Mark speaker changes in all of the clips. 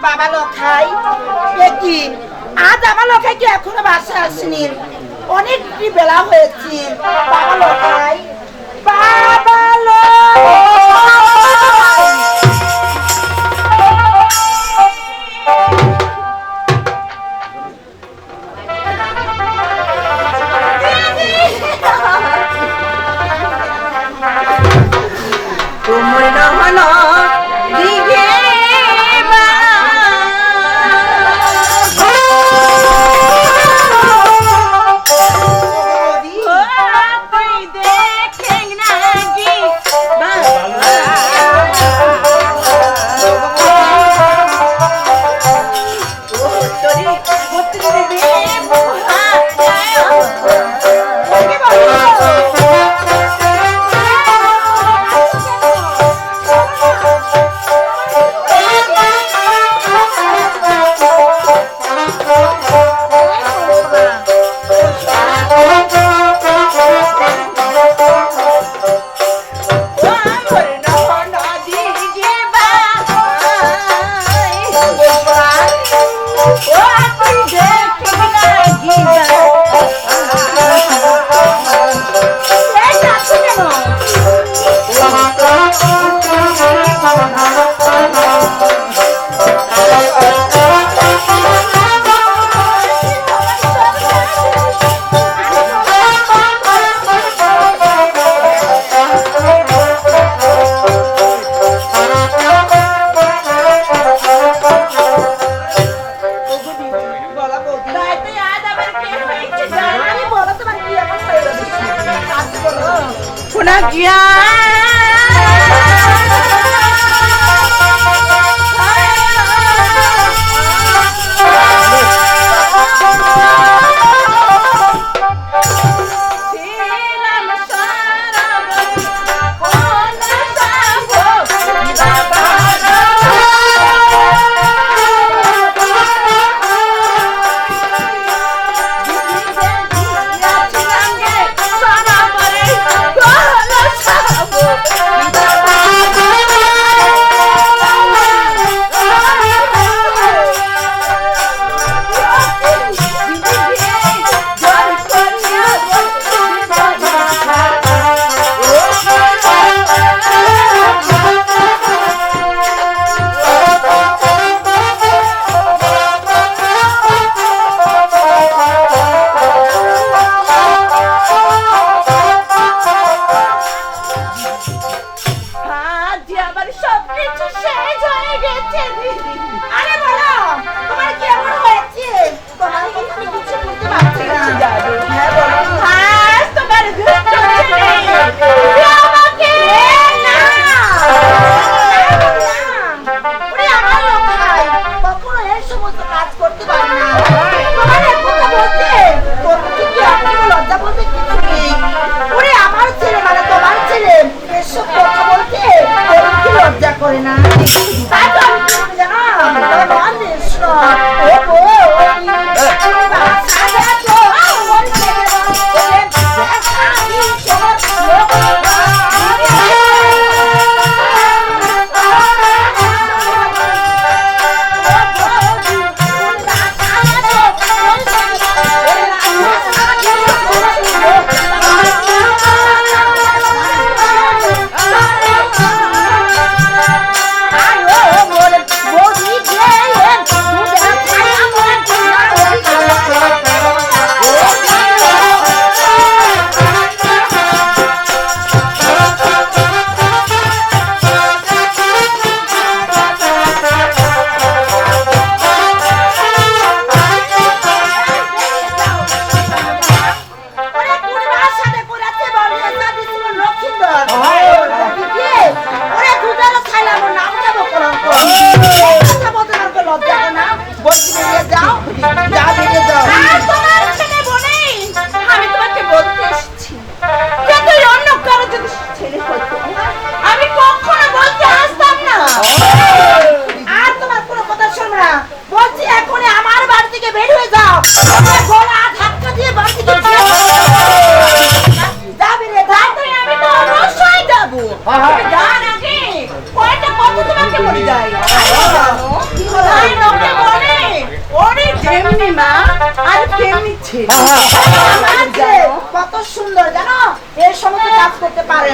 Speaker 1: বাবা লখাই কি? আজ আমার লখাই কি এখনও বাসা আসেনি? অনেক বেলা হয়েছে। বাবা লখাই বাবা লখাই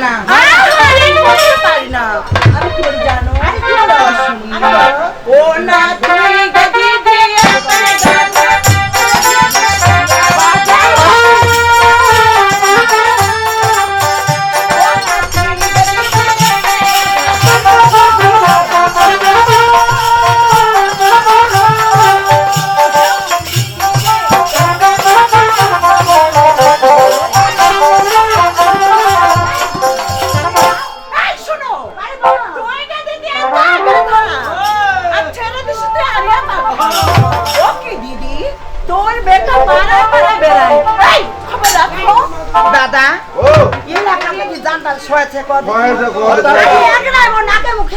Speaker 1: না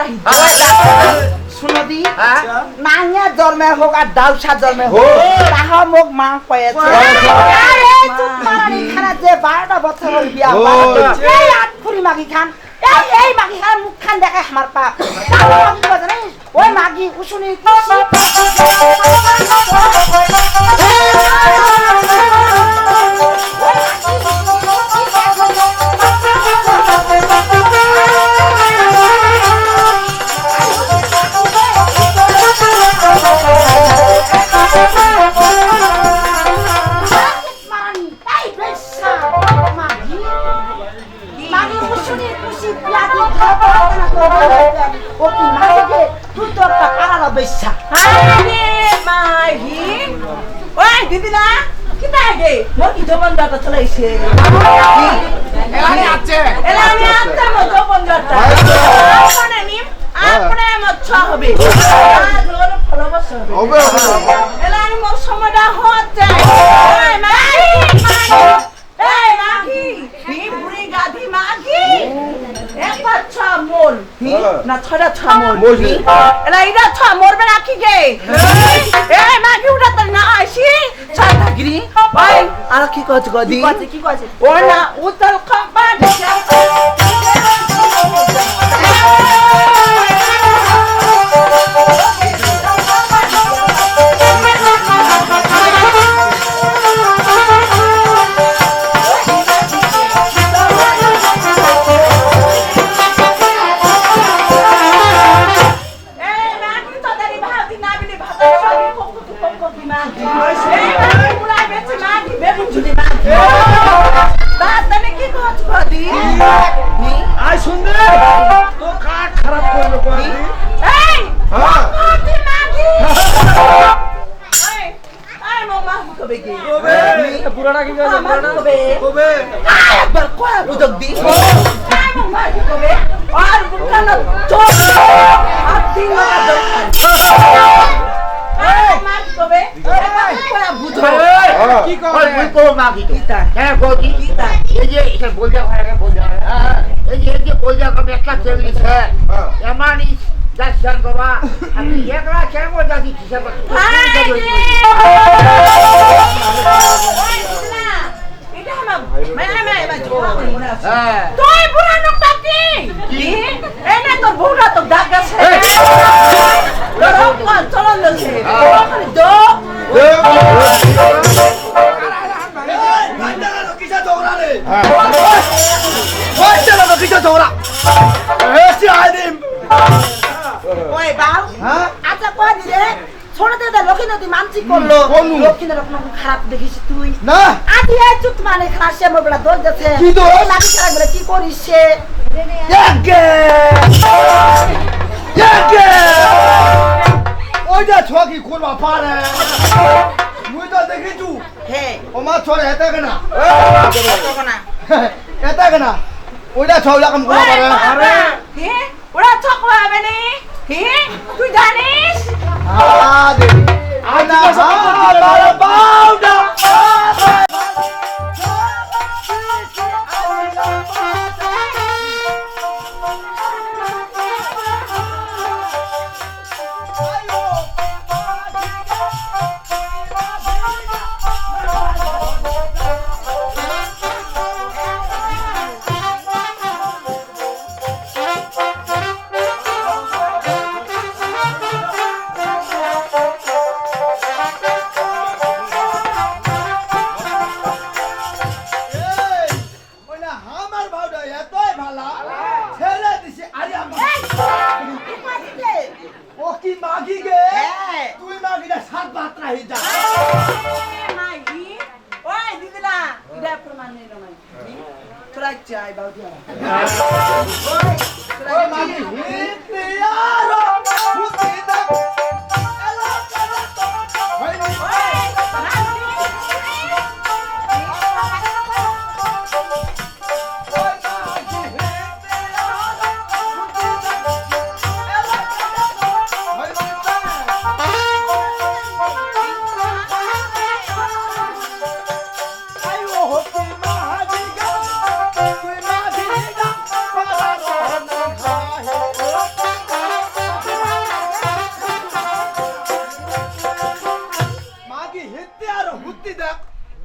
Speaker 2: নাই।
Speaker 1: শুনবি নাঙে জন্মে হোক জন্মে হোক যে বারোটা বছর বিয়া এই আট ফুরি মাগি খান এই মাগি খান মুখ খান দেখে আমার পাপ ওই মাগি উসুনি
Speaker 2: Congratulations. না ছড়া ছা হ্যাঁ, মরবি। এলা ইরা ছা মরবে না কি গে? হ্যাঁ। এ মা কি উড়া তো না আসি? ছা থাকি ভাই হ্যাঁ। আর কি কছ গদি
Speaker 1: কি কছ
Speaker 2: ও না। উতল খাবা
Speaker 3: এই যে এটা বলজা হয় বলজা এই যে এই যে বলজা কবে একটা চেলি છે এমানি দর্শন বাবা আমি একলা কেমন যাচ্ছি হিসাব
Speaker 2: এটা আমার মেয়ে মেয়ে মেয়ে ঝোড়া করে মনে আছে হ্যাঁ তুই বুড়া লোকটা কি কি এনে তোর বউটা তো ডাক গেছে চলন দিছে দো
Speaker 4: কিসা ঝগড়া রে ওই কিসা ঝগড়া এসি আইদিম ওই বাল হ্যাঁ
Speaker 1: আচ্ছা কই দিলে ছোট দাদা লক্ষ্মী মানসিক করল? লক্ষ্মী খারাপ দেখিস তুই
Speaker 4: না
Speaker 1: চুত মানে খারাপ সে দোষ দিচ্ছে কি দোষ? লাগি কি করিস সে
Speaker 4: একে একে ওইটা কি করবা পারে মুই তো? দেখিছু
Speaker 1: হে
Speaker 4: ওমা ছোড়ে হেতে কেনা হেতে কেনা ওইটা ছোয়া কাম করবা পারে।
Speaker 2: আরে হে ওরা চক হবে নি। হে তুই জানিস?
Speaker 4: আদে আনা আমার বাউডা আমার
Speaker 2: क्रॅकची आई बावती
Speaker 4: কি হিতে আর হুতি দেখ।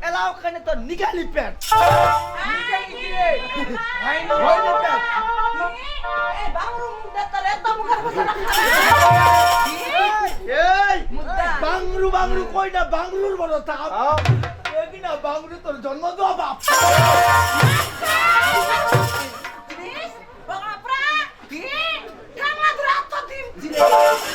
Speaker 4: এলা ওখানে তো নিগালি প্যান্ট বাংরু বাংরু কই না? বাংরুর বড় তাপ হ্যাঁ। না বাংরু তোর জন্ম দেওয়া বাপ।
Speaker 2: Yeah.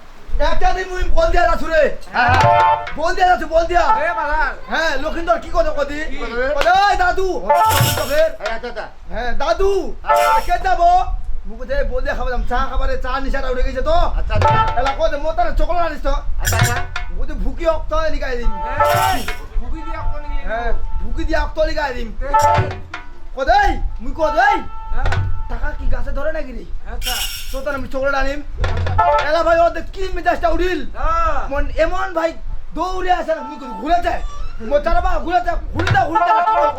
Speaker 4: একটা দিন মুই বল দিয়া আছু রে। বল দিয়া আছু বল দিয়া হ্যাঁ লক্ষিন্দর কি কথা কদি ওই দাদু তোদের হ্যাঁ দাদু কে যাব। দে বল দিয়া খাবার চা খাবারে চা নিশাটা উঠে গেছে তো। এলা কদে মো তার চকলেট আনিস তো। বুঝি ভুকি অক্ত লিখাই দিম। হ্যাঁ ভুকি দিয়া অক্ত লিখাই দিম। কদাই মুই কদাই টাকা কি গাছে ধরে নাকি রে? তো তার আমি চকলেট আনিম। এলা ভাই ওদের কি মেজাজটা উড়িল? মন এমন ভাই দৌড়ে আসে না ঘুরে যায়। মো চারা বা ঘুরে যায়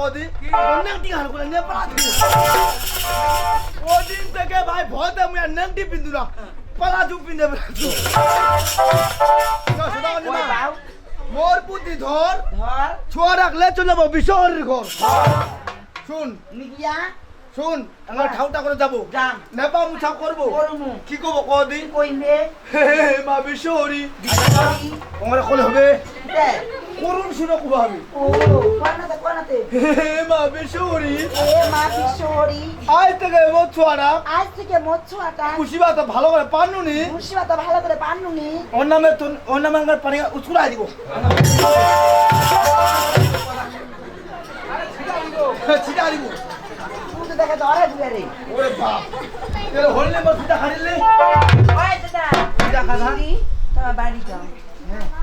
Speaker 4: কদি নেংটি হার করে ওদিন থেকে ভাই ভয়তে মুই আর নেংটি পিন্দু না। পালা জু পিন্দে ওই মোর পুতি ধর
Speaker 1: ধর।
Speaker 4: ছোয়া রাখলে চলে যাব বিশহরের ঘর। শুন।
Speaker 1: নিগিয়া
Speaker 4: শুন আমার ঠাউটা করে যাব। নেপা মুছা করব। কি করব কদিন
Speaker 1: কইলে
Speaker 4: মা বিশ্বহরি তোমার কলে হবে। করুন শুনে কবা হবে ও
Speaker 1: কোনাতে কোনাতে
Speaker 4: মা বিশ্বহরি
Speaker 1: এ মা কিশোরী
Speaker 4: আজ থেকে এবার
Speaker 1: আজ থেকে
Speaker 4: ভালো করে পানু নি
Speaker 1: মুর্শিদাবাদ ভালো করে পান্নুনি।
Speaker 4: ওর নামে তো ওর নামে আমার পানি উচুড়াই দিব। ছিটা দিব। তো
Speaker 1: দেখে ধরে দিবে রে
Speaker 4: ওরে বাপ এর হললে মত ছিটা
Speaker 2: ওই দাদা ছিটা খানা তোমার বাড়ি যাও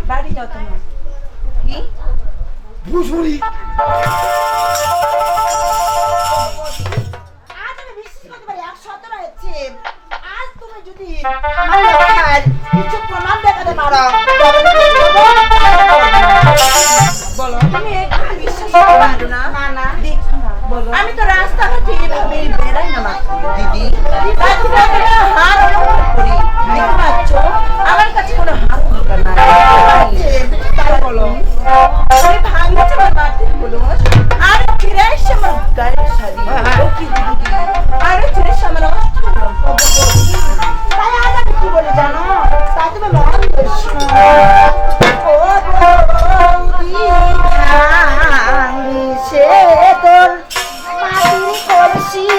Speaker 2: বাড়ি যাও তোমার কি
Speaker 4: ভুসুরি
Speaker 1: আজ আমি বিশ্বাস করতে পারি এক হচ্ছে আজ তুমি যদি আমার কিছু প্রমাণ দেখাতে পারো বলো
Speaker 2: তুমি বিশ্বাস করতে না
Speaker 1: না
Speaker 2: আমি তো রাস্তাঘাটে এভাবে বেড়াই না দিদি?
Speaker 1: রাস্তাঘাটে
Speaker 2: হার অনুভব করি। দেখতে পাচ্ছ আমার কাছে কোনো হার দরকার নাই।
Speaker 1: তাই বলো।
Speaker 2: আমি ভাঙছে আমার মাটির বলো আর ফিরে এসে আমার গায়ের শাড়ি ও কি দিদি আর ফিরে এসে আমার অষ্টম
Speaker 1: তাই আজ আমি কি বলে জানো? তাই তুমি মহান ও বৌদি ভাঙছে তোর see.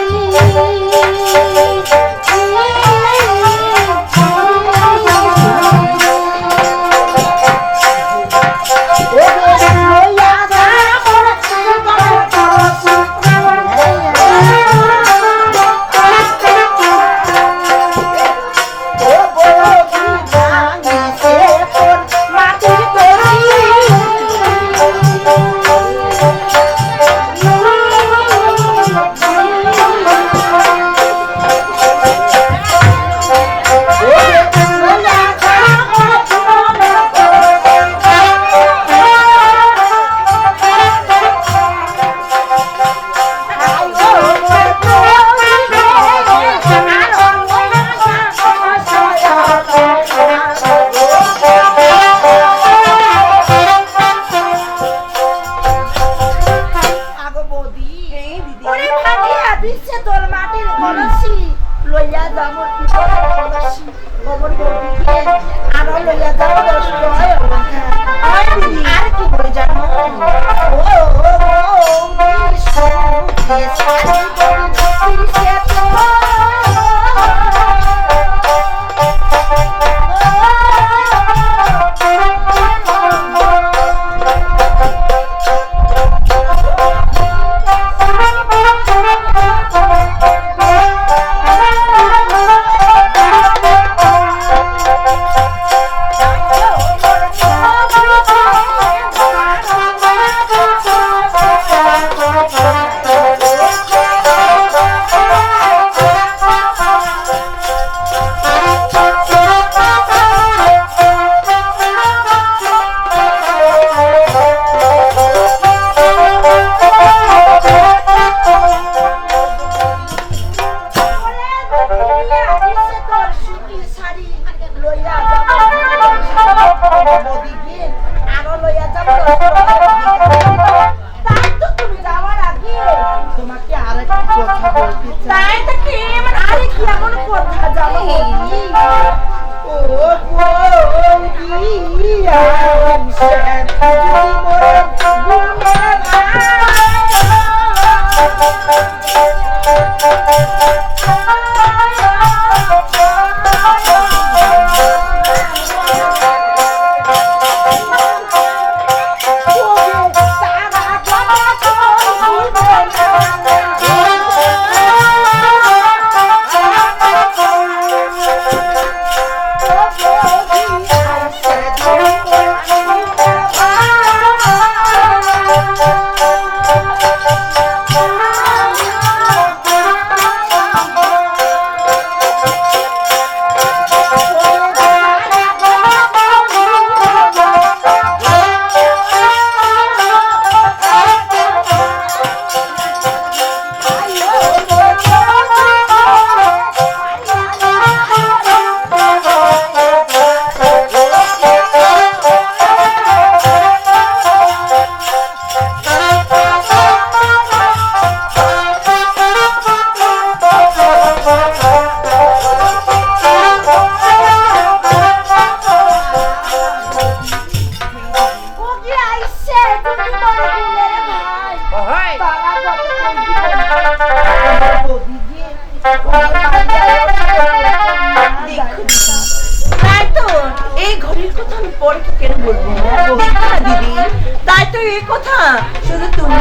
Speaker 2: শুধু তুমি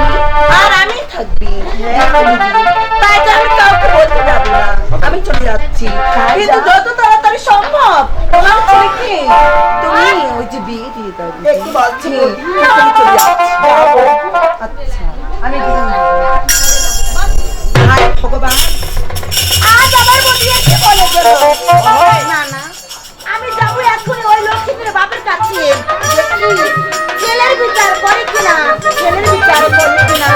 Speaker 2: আর আমি থাকবি হ্যাঁ? আমি কাউকে বলতে যাব না আমি চলে যাচ্ছি। কিন্তু যত তাড়াতাড়ি সম্ভব তোমার ছেলেকে তুমি ওই যে বিয়ে দিয়ে দাও আচ্ছা
Speaker 1: আমি
Speaker 2: ভগবান।
Speaker 1: আজ আবার বসিয়েছি বলে না না। আমি জিজ্ঞাসা করে ওই লক্ষ্মীদের বাপের কাছে ছেলের বিচার করে কিনা? ছেলের বিচার করে কিনা?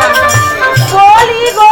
Speaker 2: বলি গো!